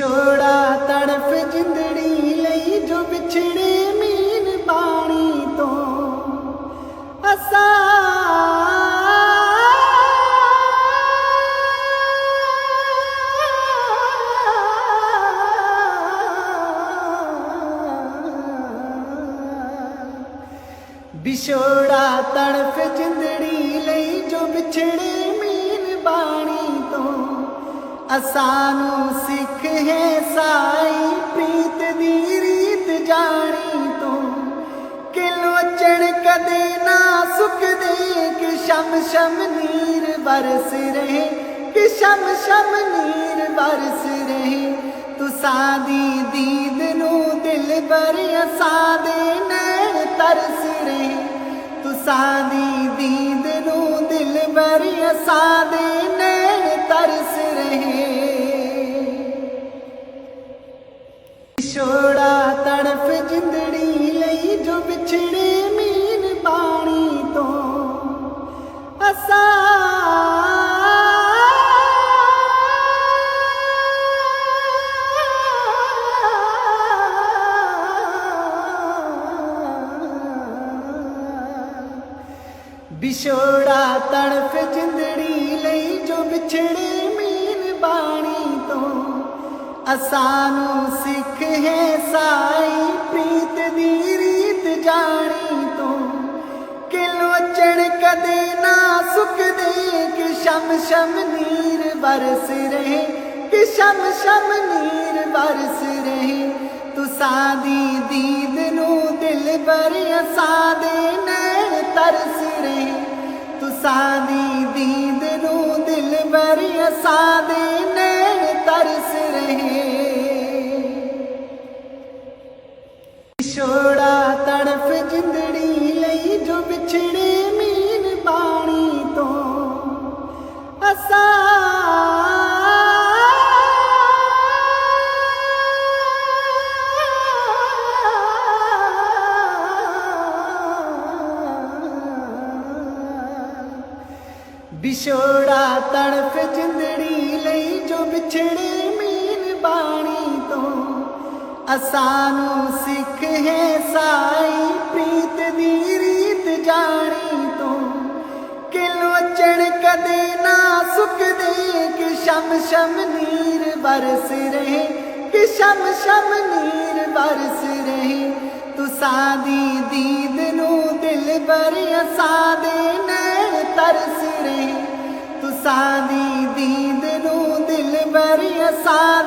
ਵਿਛੋੜਾ ਤੜਫ ਜਿੰਦੜੀ ਲਈ ਜੋ ਵਿਛੜੇ ਮੀਨ ਬਾਣੀ ਤੋਂ। ਅਸਾ ਵਿਛੋੜਾ ਤੜਫ ਜਿੰਦੜੀ ਲਈ ਜੋ ਵਿਛੜੇ ਅਸਾਨੂੰ ਸਿੱਖ ਹੈ ਸਾਈ, ਪ੍ਰੀਤ ਦੀ ਰੀਤ ਜਾਣੀ ਤੂੰ। ਕਿ ਲੋਚਣ ਕਦੇ ਨਾ ਸੁੱਕਦੇ, ਕਿ ਸ਼ਮ ਸ਼ਮ ਨੀਰ ਬਰਸ ਰਹੇ। ਕਿ ਸ਼ਮ ਸ਼ਮ ਨੀਰ ਬਰਸ ਰਹੇ। ਤੁਸਾਂ ਦੀ ਦੀਦ ਨੂੰ ਦਿਲ ਬਰ ਅਸਾਂ ਨੈਣ ਤਰਸ ਰਹੇ। ਤੁਸਾਂ ਦੀ ਦੀਦ ਨੂੰ ਦਿਲ ਬਰ ਅਸਾਂ ਤੜਫ ਜਿੰਦੜੀ ਲਈ ਜੋ ਵਿਛੜੇ ਮੀਨ ਬਾਣੀ ਤੋਂ। ਅਸਾ ਵਿਛੋੜਾ ਤੜਫ ਜਿੰਦੜੀ ਲਈ ਜੋ ਵਿਛੜੇ ਮੀਨ ਬਾਣੀ ਤੋਂ। ਅਸਾਂ ਨੂੰ ਸਿੱਖ ਹੈ ਸਾਈ ਸੁੱਕਦੇ ਕਿ ਸ਼ਮ ਸ਼ਮ ਨੀਰ ਬਰਸ ਰਹੇ, ਕਿ ਸ਼ਮ ਸ਼ਮ ਨੀਰ ਬਰਸ ਰਹੇ। ਤੁਸਾਂ ਦੀ ਦੀਦ ਨੂੰ ਦਿਲ ਬਰ ਅਸਾਂ ਦੇ ਨੈਣ ਤਰਸ ਰਹੇ। ਤੁਸਾਂ ਦੀ ਦੀਦ ਨੂੰ ਦਿਲ ਬਰ ਅਸਾਂ ਦੇ ਨੈਣ ਤਰਸ ਵਿਛੋੜਾ ਤੜਫ ਜਿੰਦੜੀ ਲਈ ਜੋ ਵਿਛੜੇ ਮੀਨ ਬਾਣੀ ਤੋਂ। ਅਸਾਂ ਨੂੰ ਸਿੱਖ ਹੈ ਸਾਈ ਪ੍ਰੀਤ ਦੀ ਰੀਤ ਜਾਣੀ ਤੋਂ। ਕਿ ਲੋਚਣ ਕਦੇ ਨਾ ਸੁੱਕਦੇ ਕਿ ਸ਼ਮ ਸ਼ਮ ਨੀਰ ਬਰਸ ਰਹੇ, ਕਿ ਸ਼ਮ ਸ਼ਮ ਨੀਰ ਬਰਸ ਰਹੇ। ਤੁਸਾਂ ਦੀ ਦੀਦ ਨੂੰ ਦਿਲ ਬਰ ਅਸਾਂ ਦੇ ਨੈਣ ਤਰਸ ਰਹੇ। ਸ਼ਾਦੀ ਦੀ ਦੀਦ ਨੂੰ ਦਿਲ ਬਰ ਅਸਾਂ